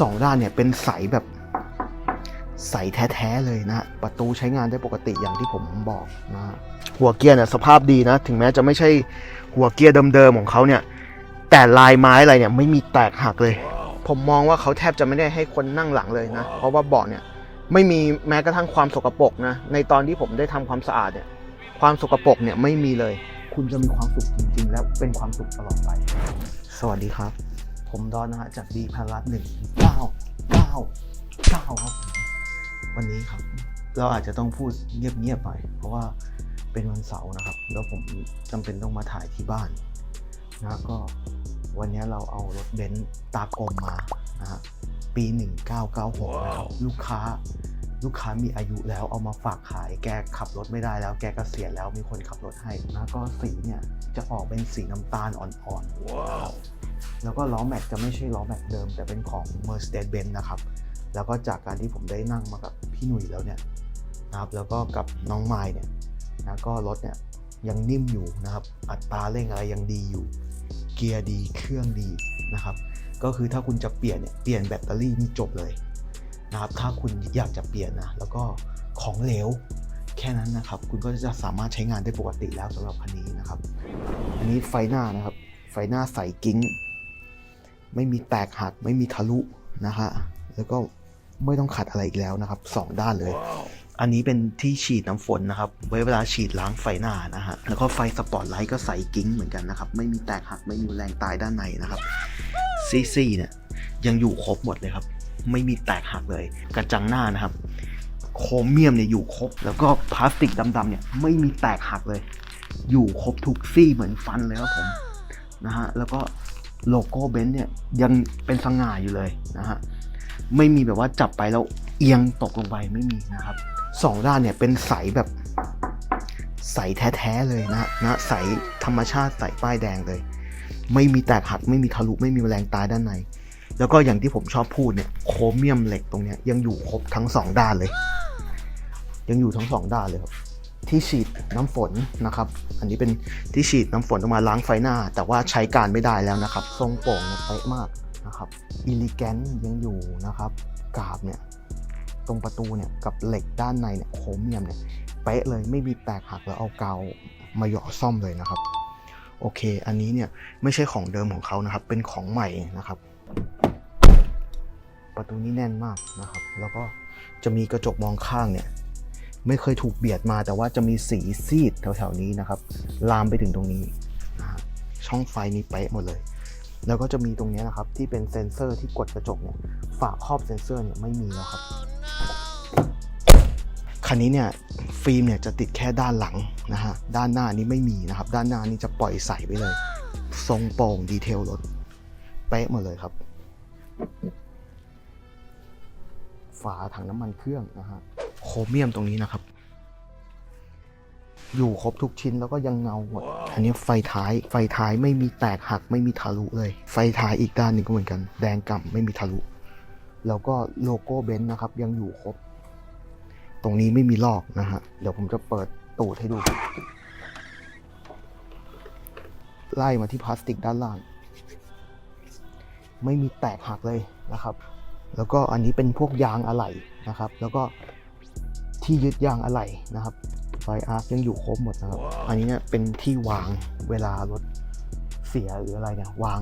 สองด้านเนี่ยเป็นใสแบบใสแท้ๆเลยนะ ประตูใช้งานได้ปกติอย่างที่ผมบอกนะฮะหัวเกียร์เนี่ยสภาพดีนะ ถึงแม้จะไม่ใช่หัวเกียร์เดิมๆของเขาเนี่ย แต่ลายไม้อะไรเนี่ยไม่มีแตกหักเลย ผมมองว่าเขาแทบจะไม่ได้ให้คนนั่งหลังเลยนะ เพราะว่าเบาะเนี่ยไม่มีแม้กระทั่งความสกปรกนะ ในตอนที่ผมได้ทำความสะอาดเนี่ยความสกปรกเนี่ยไม่มีเลย คุณจะมีความสุขจริงๆ แล้วเป็นความสุขตลอดไป สวัสดีครับ ผมดอนนะฮะจากดีพารัตหนึ่งเก้าเก้าเก้าครับ วันนี้ครับ เราอาจจะต้องพูดเงียบๆไป เพราะว่าเป็นวันเสาร์นะครับ แล้วผมจำเป็นต้องมาถ่ายที่บ้านนะก็วันนี้เราเอารถเบนซ์ตากลมมานะฮะปี 1996นะครับลูกค้าลูกค้ามีอายุแล้วเอามาฝากขาย แกขับรถไม่ได้แล้ว แกเกษียณแล้วมีคนขับรถให้นะก็สีเนี่ยจะออกเป็นสีน้ำตาลอ่อนๆ แล้วก็ล้อแม็กจะไม่ใช่ล้อแม็กเดิม แต่เป็นของ Mercedes-Benz นะครับ แล้วก็จากการที่ผมได้นั่งมากับพี่หนุ่ยแล้วเนี่ยนะครับแล้วก็กับน้องไมล์เนี่ยนะก็รถเนี่ยยังนิ่มอยู่นะครับ อัตราเร่งอะไรยังดีอยู่ เกียร์ดีเครื่องดีนะครับ ก็คือถ้าคุณจะเปลี่ยนเนี่ยเปลี่ยนแบตเตอรี่นี่จบเลยนะครับ ถ้าคุณอยากจะเปลี่ยนนะแล้วก็ของเหลวแค่นั้นนะครับ คุณก็จะสามารถใช้งานได้ปกติแล้วสำหรับคันนี้นะครับ อันนี้ไฟหน้านะครับ ไฟหน้าใสกิ้ง ไม่มีแตกหักไม่มีทะลุนะฮะแล้วก็ไม่ต้องขัดอะไรอีกแล้วนะครับสองด้านเลย อันนี้เป็นที่ฉีดน้ำฝนนะครับ ไว้เวลาฉีดล้างไฟหน้านะฮะแล้วก็ไฟสปอตไลท์ก็ใสกิ้งเหมือนกันนะครับ ไม่มีแตกหักไม่มีแรงตายด้านในนะครับซีซีเนี่ยยังอยู่ครบหมดเลยครับ ไม่มีแตกหักเลย กระจังหน้านะครับ โครเมียมเนี่ยอยู่ครบ แล้วก็พลาสติกดำๆเนี่ยไม่มีแตกหักเลย อยู่ครบทุกซี่เหมือนฟันเลยครับผมนะฮะแล้วก็ โลโก้เบนซ์เนี่ยยังเป็นสง่าอยู่เลยนะฮะไม่มีแบบว่าจับไปแล้วเอียงตกลงไปไม่มีนะครับสองด้านเนี่ยเป็นใสแบบใสแท้ๆเลยนะนะใสธรรมชาติใสป้ายแดงเลย ไม่มีแตกหักไม่มีทะลุไม่มีแมลงตายด้านใน แล้วก็อย่างที่ผมชอบพูดเนี่ยโครเมียมเหล็กตรงเนี้ยยังอยู่ครบทั้งสองด้านเลย ยังอยู่ทั้งสองด้านเลยครับ ที่ฉีดน้ำฝนนะครับ อันนี้เป็นที่ฉีดน้ำฝนออกมาล้างไฟหน้า แต่ว่าใช้การไม่ได้แล้วนะครับ ทรงโป่งเนี่ยเป๊ะมากนะครับอิลิแกนยังอยู่นะครับ กาบเนี่ยตรงประตูเนี่ยกับเหล็กด้านในเนี่ยโครเมียมเนี่ยเป๊ะเลยไม่มีแตกหักแล้วเอากาวมาหยอซ่อมเลยนะครับ โอเค อันนี้เนี่ยไม่ใช่ของเดิมของเขานะครับ เป็นของใหม่นะครับ ประตูนี้แน่นมากนะครับ แล้วก็จะมีกระจกมองข้างเนี่ย ไม่เคยถูกเบียดมาแต่ว่าจะมีสีซีดแถวๆนี้นะครับ ลามไปถึงตรงนี้ ช่องไฟนี้เป๊ะหมดเลย แล้วก็จะมีตรงนี้นะครับที่เป็นเซ็นเซอร์ที่กดกระจกเนี่ยฝาครอบเซ็นเซอร์เนี่ยไม่มีแล้วครับคันนี้เนี่ยฟิล์มเนี่ยจะติดแค่ด้านหลังนะฮะด้านหน้านี้ไม่มีนะครับ ด้านหน้านี้จะปล่อยใสไปเลย ทรงโป่งดีเทลรถเป๊ะหมดเลยครับ ฝาถังน้ำมันเครื่องนะฮะ เมียมตรงนี้นะครับ อยู่ครบทุกชิ้นแล้วก็ยังเงาหมดอันนี้ไฟท้าย ไฟท้ายไม่มีแตกหักไม่มีทะลุเลย ไฟท้ายอีกด้านหนึ่งก็เหมือนกัน แดงก่ำไม่มีทะลุ แล้วก็โลโก้เบนซ์นะครับ ยังอยู่ครบ ตรงนี้ไม่มีลอกนะฮะ เดี๋ยวผมจะเปิดตูดให้ดู ไล่มาที่พลาสติกด้านล่าง ไม่มีแตกหักเลยนะครับ แล้วก็อันนี้เป็นพวกยางอะไหล่นะครับ แล้วก็ ที่ยึดยางอะไหล่นะครับไฟอาร์คยังอยู่ครบหมดนะครับ อันนี้เนี่ยเป็นที่วางเวลารถเสียหรืออะไรเนี่ยวาง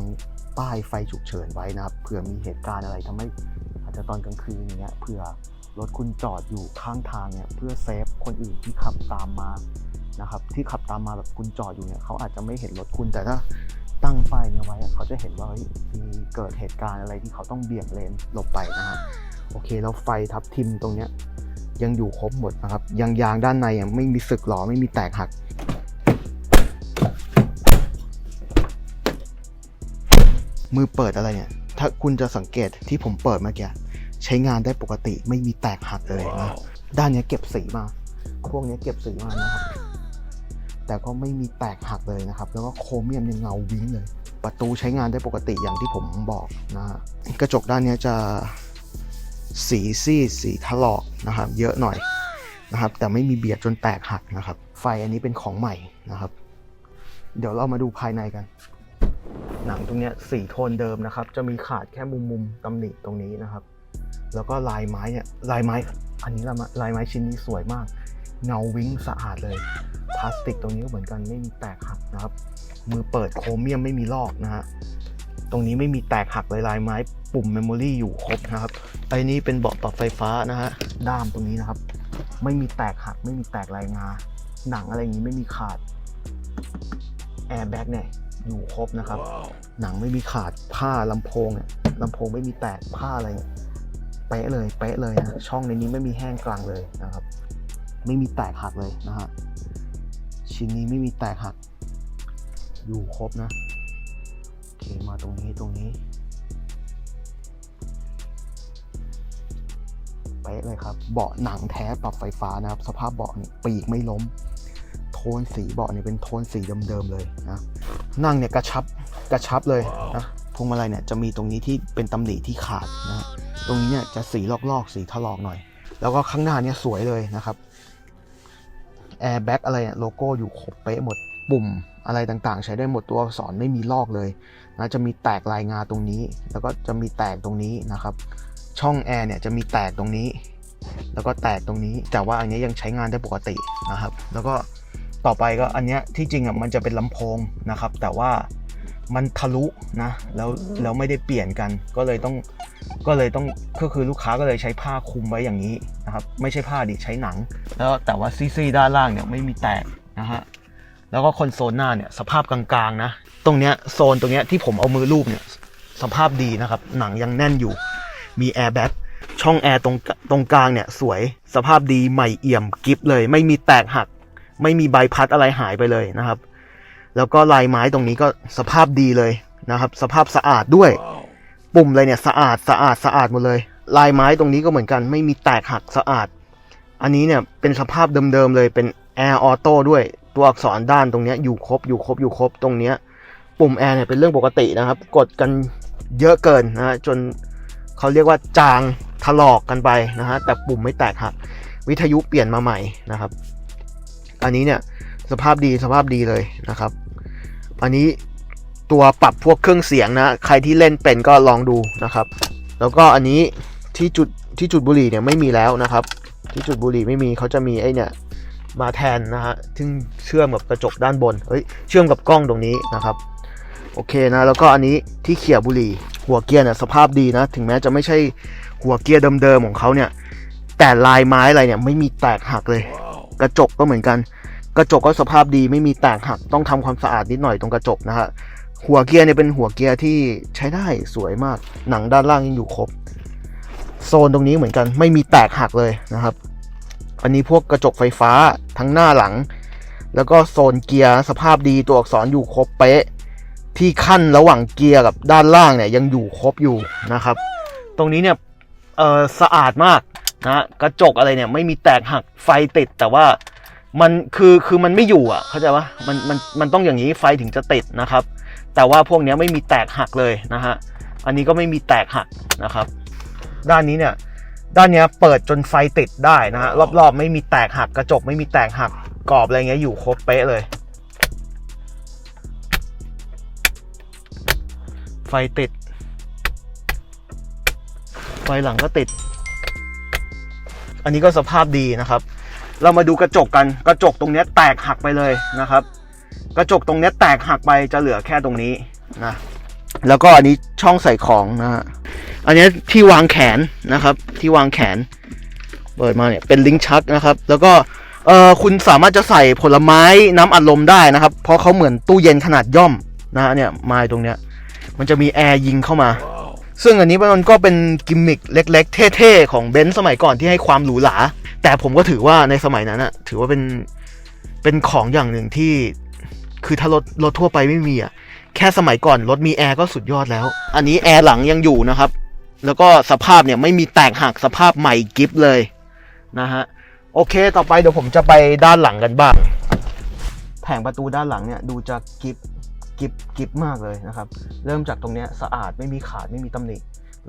ป้ายไฟฉุกเฉินไว้นะครับเผื่อมีเหตุการณ์อะไรทำให้อาจจะตอนกลางคืนอย่างเงี้ยเผื่อรถคุณจอดอยู่ข้างทางเนี่ยเพื่อเซฟคนอื่นที่ขับตามมานะครับที่ขับตามมาแบบคุณจอดอยู่เนี่ยเขาอาจจะไม่เห็นรถคุณแต่ถ้าตั้งป้ายเนี่ยไว้อะเขาจะเห็นว่าเฮ้ยมีเกิดเหตุการณ์อะไรที่เขาต้องเบี่ยงเลนหลบไปนะครับโอเคแล้วไฟทับทิมตรงเนี้ย ยังอยู่ครบหมดนะครับยางยางด้านในยังไม่มีสึกหรอไม่มีแตกหัก มือเปิดอะไรเนี่ย ถ้าคุณจะสังเกตที่ผมเปิดเมื่อกี้ใช้งานได้ปกติไม่มีแตกหักเลยนะด้านเนี้ยเก็บสีมา พวกเนี้ยเก็บสีมานะครับ แต่ก็ไม่มีแตกหักเลยนะครับ แล้วก็โครเมียมยังเงาวิ้งเลย ประตูใช้งานได้ปกติอย่างที่ผมบอกนะฮะกระจกด้านเนี้ยจะ สีซีดสีถลอกนะครับ เยอะหน่อยนะครับ แต่ไม่มีเบียดจนแตกหักนะครับ ไฟอันนี้เป็นของใหม่นะครับ เดี๋ยวเรามาดูภายในกัน หนังตรงนี้สีโทนเดิมนะครับ จะมีขาดแค่มุมมุมๆตำหนิตรงนี้นะครับ แล้วก็ลายไม้เนี่ยลายไม้ อันนี้ละลายไม้ชิ้นนี้สวยมาก เงาวิ้งสะอาดเลยพลาสติกตรงนี้ก็เหมือนกันไม่มีแตกหักนะครับ มือเปิดโครเมียมไม่มีลอกนะฮะ ตรงนี้ไม่มีแตกหักเลยลายไม้ปุ่มเมมโมรี่อยู่ครบนะครับไอ้นี้เป็นเบาะปรับไฟฟ้านะฮะด้ามตรงนี้นะครับ ไม่มีแตกหักไม่มีแตกลายงา หนังอะไรอย่างนี้ไม่มีขาดแอร์แบ็กเนี่ยอยู่ครบนะครับ หนังไม่มีขาดผ้าลำโพงเนี่ยลำโพงไม่มีแตกผ้าอะไรเนี่ยเป๊ะเลยเป๊ะเลยนะช่องในนี้ไม่มีแห้งกลางเลยนะครับ ไม่มีแตกหักเลยนะฮะชิ้นนี้ไม่มีแตกหักอยู่ครบนะ เคมาตรงนี้ตรงนี้เป๊ะเลยครับ เบาะหนังแท้ปรับไฟฟ้านะครับ สภาพเบาะนี่ปีกไม่ล้ม โทนสีเบาะนี่เป็นโทนสีเดิมๆเลยนะนั่งเนี่ยกระชับกระชับเลยนะพวงมาลัยเนี่ยจะมีตรงนี้ที่เป็นตำหนิที่ขาดนะตรงนี้เนี่ยจะสีลอกๆ สีถลอกหน่อย แล้วก็ข้างหน้าเนี่ยสวยเลยนะครับแอร์แบ็กอะไรเนี่ยโลโก้อยู่ครบเป๊ะหมดปุ่ม อะไรต่างๆ ใช้ได้หมดตัวอักษรไม่มีลอกเลยนะจะมีแตกลายงาตรงนี้ แล้วก็จะมีแตกตรงนี้นะครับ ช่องแอร์เนี่ยจะมีแตกตรงนี้ แล้วก็แตกตรงนี้ แต่ว่าอันนี้ยังใช้งานได้ปกตินะครับ แล้วก็ต่อไปก็อันเนี้ยที่จริงอะมันจะเป็นลำโพงนะครับ แต่ว่ามันทะลุนะแล้วแล้วไม่ได้เปลี่ยนกัน ก็เลยต้องก็เลยต้องก็คือลูกค้าก็เลยใช้ผ้าคลุมไว้อย่างนี้นะครับ ไม่ใช่ผ้าดิใช้หนัง แล้วแต่ว่าซีซีด้านล่างเนี่ยไม่มีแตกนะฮะ แล้วก็คอนโซลหน้าเนี่ยสภาพกลางๆนะ ตรงเนี้ยโซนตรงเนี้ยที่ผมเอามือลูบเนี่ยสภาพดีนะครับ หนังยังแน่นอยู่ มีแอร์แบ็กช่องแอร์ตรงตรงกลางเนี่ยสวยสภาพดีใหม่เอี่ยมกิฟเลย ไม่มีแตกหัก ไม่มีใบพัดอะไรหายไปเลยนะครับ แล้วก็ลายไม้ตรงนี้ก็สภาพดีเลยนะครับ สภาพสะอาดด้วย ปุ่มเลยเนี่ยสะอาดสะอาดสะอาดหมดเลย ลายไม้ตรงนี้ก็เหมือนกัน ไม่มีแตกหักสะอาด อันนี้เนี่ยเป็นสภาพเดิมๆเลยเป็นแอร์ออโต้ด้วย ตัวอักษรด้านตรงนี้อยู่ครบอยู่ครบอยู่ครบตรงนี้ปุ่มแอร์เนี่ยเป็นเรื่องปกตินะครับ กดกันเยอะเกินนะฮะจนเขาเรียกว่าจางถลอกกันไปนะฮะแต่ปุ่มไม่แตกหักวิทยุเปลี่ยนมาใหม่นะครับ อันนี้เนี่ยสภาพดีสภาพดีเลยนะครับ อันนี้ตัวปรับพวกเครื่องเสียงนะ ใครที่เล่นเป็นก็ลองดูนะครับ แล้วก็อันนี้ที่จุดที่จุดบุหรี่เนี่ยไม่มีแล้วนะครับ ที่จุดบุหรี่ไม่มีเขาจะมีไอ้เนี่ย มาแทนนะฮะซึ่งเชื่อมกับกระจกด้านบนเฮ้ยเชื่อมกับกล้องตรงนี้นะครับโอเคนะ แล้วก็อันนี้ที่เขี่ยบุหรี่ หัวเกียร์เนี่ยสภาพดีนะ ถึงแม้จะไม่ใช่หัวเกียร์เดิมๆของเขาเนี่ย แต่ลายไม้อะไรเนี่ยไม่มีแตกหักเลย กระจกก็เหมือนกัน กระจกก็สภาพดีไม่มีแตกหัก ต้องทำความสะอาดนิดหน่อยตรงกระจกนะฮะ หัวเกียร์เนี่ยเป็นหัวเกียร์ที่ใช้ได้สวยมาก หนังด้านล่างยังอยู่ครบ โซนตรงนี้เหมือนกันไม่มีแตกหักเลยนะครับ อันนี้พวกกระจกไฟฟ้าทั้งหน้าหลัง แล้วก็โซนเกียร์สภาพดีตัวอักษรอยู่ครบเป๊ะ ที่ขั้นระหว่างเกียร์กับด้านล่างเนี่ยยังอยู่ครบอยู่นะครับ ตรงนี้เนี่ยเออสะอาดมากนะกระจกอะไรเนี่ยไม่มีแตกหักไฟติดแต่ว่ามันคือคือมันไม่อยู่อะเข้าใจปะมันมันมันต้องอย่างนี้ไฟถึงจะติดนะครับ แต่ว่าพวกเนี้ยไม่มีแตกหักเลยนะฮะอันนี้ก็ไม่มีแตกหักนะครับ ด้านนี้เนี่ย ด้านเนี้ยเปิดจนไฟติดได้นะฮะรอบๆ ไม่มีแตกหักกระจกไม่มีแตกหักกรอบอะไรเงี้ยอยู่ครบเป๊ะเลย ไฟติด ไฟหลังก็ติด อันนี้ก็สภาพดีนะครับ เรามาดูกระจกกันกระจกตรงเนี้ยแตกหักไปเลยนะครับ กระจกตรงเนี้ยแตกหักไปจะเหลือแค่ตรงนี้นะแล้วก็อันนี้ช่องใส่ของนะฮะ อันนี้ที่วางแขนนะครับ ที่วางแขน เปิดมาเนี่ยเป็นลิ้นชักนะครับ แล้วก็เออคุณสามารถจะใส่ผลไม้น้ำอัดลมได้นะครับ เพราะเขาเหมือนตู้เย็นขนาดย่อมนะเนี่ยม้ตรงเนี้ย มันจะมีแอร์ยิงเข้ามา ซึ่งอันนี้มันก็เป็นกิมมิคเล็ก ๆ เท่ๆ ของเบนซ์สมัยก่อนที่ให้ความหรูหรา แต่ผมก็ถือว่าในสมัยนั้นอะถือว่าเป็นเป็นของอย่างหนึ่งที่คือถ้ารถรถทั่วไปไม่มีอะแค่สมัยก่อนรถมีแอร์ก็สุดยอดแล้ว อันนี้แอร์หลังยังอยู่นะครับ แล้วก็สภาพเนี่ยไม่มีแตกหักสภาพใหม่กิฟเลยนะฮะโอเคต่อไปเดี๋ยวผมจะไปด้านหลังกันบ้าง แผงประตูด้านหลังเนี่ยดูจะกิฟกิฟกิฟมากเลยนะครับ เริ่มจากตรงเนี้ยสะอาดไม่มีขาดไม่มีตำหนิ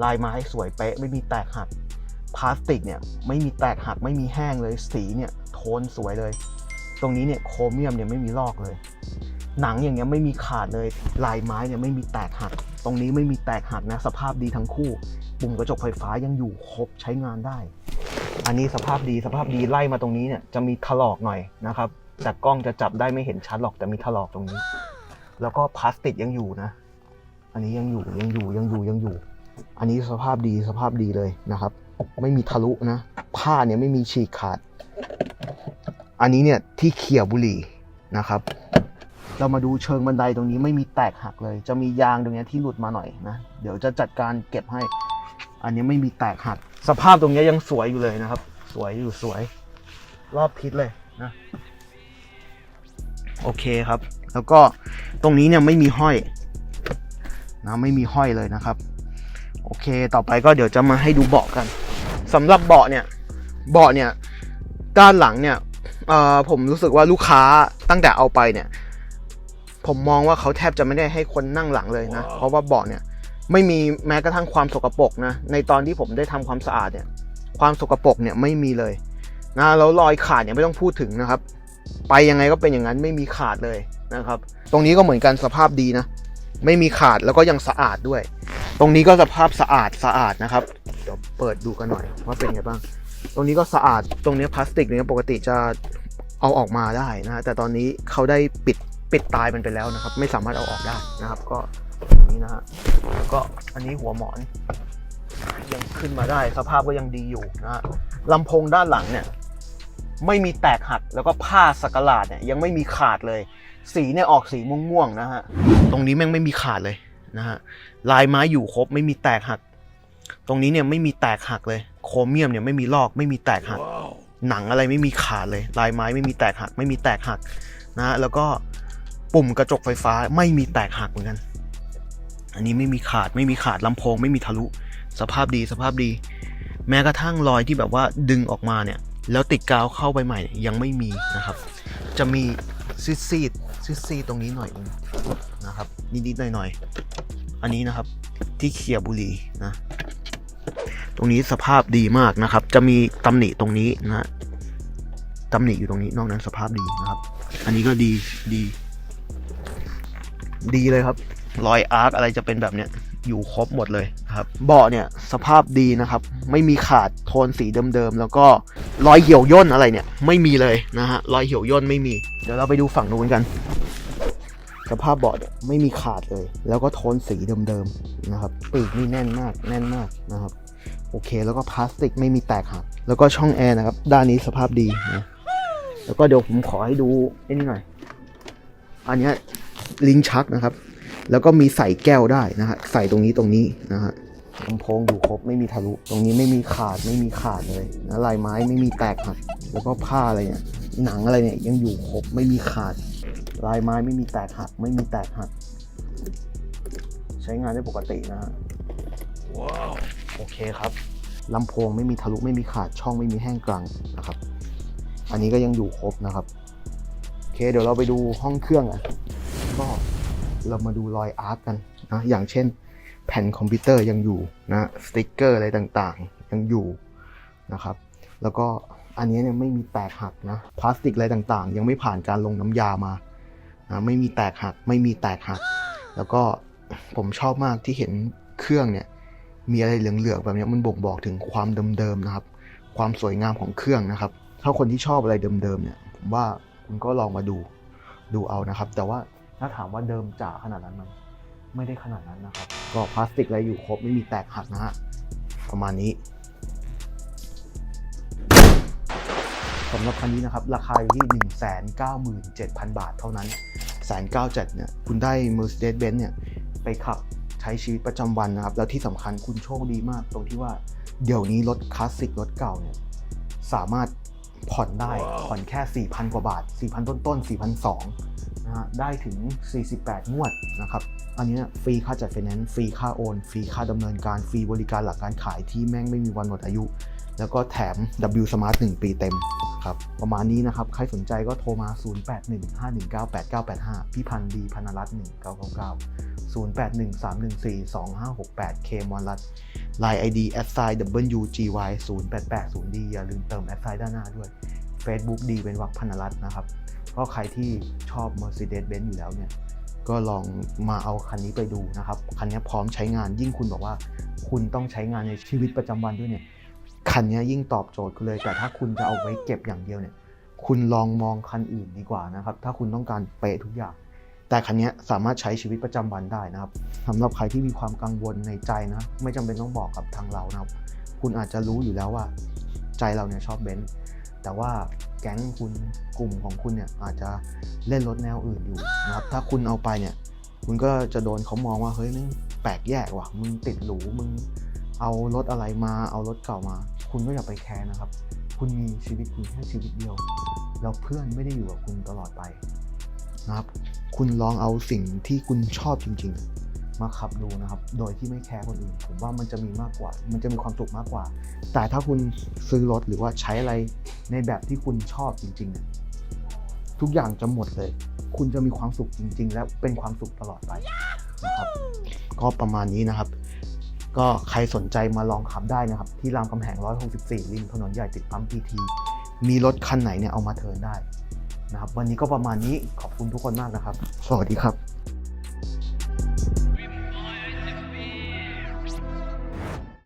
ลายไม้สวยเป๊ะ ไม่มีแตกหักพลาสติกเนี่ยไม่มีแตกหักไม่มีแห้งเลยสีเนี่ยโทนสวยเลย ตรงนี้เนี่ยโครเมียมเนี่ยไม่มีลอกเลย หนังอย่างเงี้ยไม่มีขาดเลยลายไม้เนี่ยไม่มีแตกหัก ตรงนี้ไม่มีแตกหักนะสภาพดีทั้งคู่ ปุ่มกระจกไฟฟ้ายังอยู่ครบใช้งานได้ อันนี้สภาพดีสภาพดีไล่มาตรงนี้เนี่ยจะมีถลอกหน่อยนะครับแต่กล้องจะจับได้ไม่เห็นชัดหรอกแต่มีถลอกตรงนี้ แล้วก็พลาสติกยังอยู่นะ อันนี้ยังอยู่ยังอยู่ยังอยู่ยังอยู่ อันนี้สภาพดีสภาพดีเลยนะครับ ไม่มีทะลุนะผ้าเนี่ยไม่มีฉีกขาด อันนี้เนี่ยที่เขี่ยบุหรี่นะครับ เรามาดูเชิงบันไดตรงนี้ไม่มีแตกหักเลย จะมียางตรงนี้ที่หลุดมาหน่อยนะเดี๋ยวจะจัดการเก็บให้ อันนี้ไม่มีแตกหัก สภาพตรงนี้ยังสวยอยู่เลยนะครับ สวยอยู่สวย รอบทิศเลยนะโอเคครับ แล้วก็ตรงนี้เนี่ยไม่มีห้อยนะไม่มีห้อยเลยนะครับ โอเคต่อไปก็เดี๋ยวจะมาให้ดูเบาะกันสำหรับเบาะเนี่ยเบาะเนี่ยด้านหลังเนี่ยผมรู้สึกว่าลูกค้าตั้งแต่เอาไปเนี่ย ผมมองว่าเขาแทบจะไม่ได้ให้คนนั่งหลังเลยนะ เพราะว่าเบาะเนี่ยไม่มีแม้กระทั่งความสกปรกนะ ในตอนที่ผมได้ทำความสะอาดเนี่ย ความสกปรกเนี่ยไม่มีเลยนะแล้วรอยขาดเนี่ยไม่ต้องพูดถึงนะครับ ไปยังไงก็เป็นอย่างนั้นไม่มีขาดเลยนะครับ ตรงนี้ก็เหมือนกันสภาพดีนะ ไม่มีขาดแล้วก็ยังสะอาดด้วย ตรงนี้ก็สภาพสะอาดสะอาดนะครับเดี๋ยวเปิดดูกันหน่อยว่าเป็นไงบ้าง ตรงนี้ก็สะอาดตรงนี้พลาสติกเนี่ยปกติจะเอาออกมาได้นะฮะแต่ตอนนี้เขาได้ปิด ปิดตายมันไปแล้วนะครับ ไม่สามารถเอาออกได้นะครับ ก็อย่างนี้นะฮะแล้วก็อันนี้หัวหมอน ยังขึ้นมาได้สภาพก็ยังดีอยู่นะฮะลำโพงด้านหลังเนี่ยไม่มีแตกหักแล้วก็ผ้าสักหลาดเนี่ยยังไม่มีขาดเลย สีเนี่ยออกสีม่วงๆนะฮะตรงนี้แม่งไม่มีขาดเลยนะฮะลายไม้อยู่ครบไม่มีแตกหัก ตรงนี้เนี่ยไม่มีแตกหักเลย โครเมียมเนี่ยไม่มีลอกไม่มีแตกหัก หนังอะไรไม่มีขาดเลย ลายไม้ไม่มีแตกหัก ไม่มีแตกหักนะฮะแล้วก็ ปุ่มกระจกไฟฟ้าไม่มีแตกหักเหมือนกัน อันนี้ไม่มีขาดไม่มีขาดลำโพงไม่มีทะลุ สภาพดีสภาพดี แม้กระทั่งรอยที่แบบว่าดึงออกมาเนี่ย แล้วติดกาวเข้าไปใหม่ยังไม่มีนะครับ จะมีซีดซีดซีดซีดตรงนี้หน่อยนึงนะครับนิดๆหน่อยๆอันนี้นะครับที่เขียบุหรีนะตรงนี้สภาพดีมากนะครับ จะมีตำหนิตรงนี้นะฮะตำหนิอยู่ตรงนี้นอกนั้นสภาพดีนะครับ อันนี้ก็ดีดี ดีเลยครับ รอยอาร์คอะไรจะเป็นแบบเนี้ยอยู่ครบหมดเลยนะครับเบาะเนี่ยสภาพดีนะครับ ไม่มีขาดโทนสีเดิมๆ แล้วก็รอยเหี่ยวย่นอะไรเนี่ย ไม่มีเลยนะฮะรอยเหี่ยวย่นไม่มี เดี๋ยวเราไปดูฝั่งนู้นกัน สภาพเบาะเนี่ยไม่มีขาดเลย แล้วก็โทนสีเดิมๆนะครับปีกนี่แน่นมากแน่นมากนะครับ โอเค แล้วก็พลาสติกไม่มีแตกหักแล้วก็ช่องแอร์นะครับ ด้านนี้สภาพดีนะแล้วก็เดี๋ยวผมขอให้ดูไอ้นี่หน่อย อันเนี้ย ลิงก์ชักนะครับ แล้วก็มีใส่แก้วได้นะฮะใส่ตรงนี้ตรงนี้นะฮะลำโพงอยู่ครบไม่มีทะลุ ตรงนี้ไม่มีขาดไม่มีขาดเลยนะลายไม้ไม่มีแตกหักแล้วก็ผ้าอะไรเนี่ยหนังอะไรเนี่ยยังอยู่ครบไม่มีขาด ลายไม้ไม่มีแตกหัก ไม่มีแตกหัก ใช้งานได้ปกตินะฮะโอเคครับลำโพงไม่มีทะลุไม่มีขาดช่องไม่มีแห้งกลางนะครับ อันนี้ก็ยังอยู่ครบนะครับโอเคเดี๋ยวเราไปดูห้องเครื่องอะ ก็เรามาดูรอยอาร์ตกันนะอย่างเช่น แผ่นคอมพิวเตอร์ยังอยู่นะสติกเกอร์อะไรต่างๆ ยังอยู่นะครับ แล้วก็อันนี้เนี่ยไม่มีแตกหักนะพลาสติกอะไรต่างๆ ยังไม่ผ่านการลงน้ำยามานะไม่มีแตกหัก ไม่มีแตกหัก แล้วก็ผมชอบมากที่เห็นเครื่องเนี่ยมีอะไรเหลืองๆแบบนี้มันบ่งบอกถึงความเดิมๆนะครับ ความสวยงามของเครื่องนะครับ ถ้าคนที่ชอบอะไรเดิมๆเนี่ยผมว่าคุณก็ลองมาดูดูเอานะครับ แต่ว่า ถ้าถามว่าเดิมจ๋าขนาดนั้นมันไม่ได้ขนาดนั้นนะครับ ก็พลาสติกอะไรอยู่ครบไม่มีแตกหักนะฮะประมาณนี้สำหรับคันนี้นะครับ ราคาอยู่ที่ 197,000 บาทเท่านั้นแสนเก้าเจ็ดเนี่ยคุณได้ Mercedes-Benz เนี่ยไปขับใช้ชีวิตประจำวันนะครับ แล้วที่สำคัญคุณโชคดีมาก ตรงที่ว่าเดี๋ยวนี้รถคลาสสิกรถเก่าเนี่ยสามารถผ่อนได้ผ่อนแค่ 4,000 กว่าบาท 4,000 ต้นต้น4,200 นะฮะได้ถึง 48 งวดนะครับ อันนี้ฟรีค่าจัดไฟแนนซ์ฟรีค่าโอนฟรีค่าดำเนินการฟรีบริการหลักการขายที่แม่งไม่มีวันหมดอายุ แล้วก็แถม W Smart 1 ปีเต็มครับประมาณนี้นะครับ ใครสนใจก็โทรมา 0815198985 พี่พันธ์ดีพันรัตน์ 1999 0813142568เคมอนรัตน์ Line ID s i WGY 0880D อย่าลืมเติม s i ด้านหน้าด้วย Facebook ดีเป็นวักพันรัตน์นะครับ ก็ใครที่ชอบ Mercedes-Benz อยู่แล้วเนี่ยก็ลองมาเอาคันนี้ไปดูนะครับ คันนี้พร้อมใช้งานยิ่งคุณบอกว่า คุณต้องใช้งานในชีวิตประจำวันด้วยเนี่ยคันนี้ยิ่งตอบโจทย์คุณเลย แต่ถ้าคุณจะเอาไว้เก็บอย่างเดียวเนี่ยคุณลองมองคันอื่นดีกว่านะครับ ถ้าคุณต้องการเป๊ะทุกอย่าง แต่คันนี้สามารถใช้ชีวิตประจำวันได้นะครับสำหรับใครที่มีความกังวลในใจนะ ไม่จำเป็นต้องบอกกับทางเรานะครับ คุณอาจจะรู้อยู่แล้วว่า ใจเราเนี่ยชอบเบนซ์แต่ว่า ก๊งคุณกลุ่มของคุณเนี่ยอาจจะเล่นรถแนวอื่นอยู่นะครับถ้าคุณเอาไปเนี่ยคุณก็จะโดนเขามองว่าเฮ้ยนี่แปลกแยกว่ะมึงติดหรูมึงเอารถอะไรมาเอารถเก่ามา คุณก็อย่าไปแคร์นะครับ คุณมีชีวิตคุณแค่ชีวิตเดียวแล้วเพื่อนไม่ได้อยู่กับคุณตลอดไปนะครับ คุณลองเอาสิ่งที่คุณชอบจริง ๆ มาขับดูนะครับ โดยที่ไม่แคร์คนอื่น ผมว่ามันจะมีมากกว่า มันจะมีความสุขมากกว่า แต่ถ้าคุณซื้อรถหรือว่าใช้อะไรในแบบที่คุณชอบจริงๆเนี่ยทุกอย่างจะหมดเลย คุณจะมีความสุขจริง ๆ และเป็นความสุขตลอดไปนะครับ ก็ประมาณนี้นะครับ ก็ใครสนใจมาลองขับได้นะครับ ที่รามคำแหง 164 ริมถนนใหญ่ติดปั๊มพีทีมีรถคันไหนเนี่ยเอามาเทิร์นได้นะครับ วันนี้ก็ประมาณนี้ขอบคุณทุกคนมากนะครับ สวัสดีครับ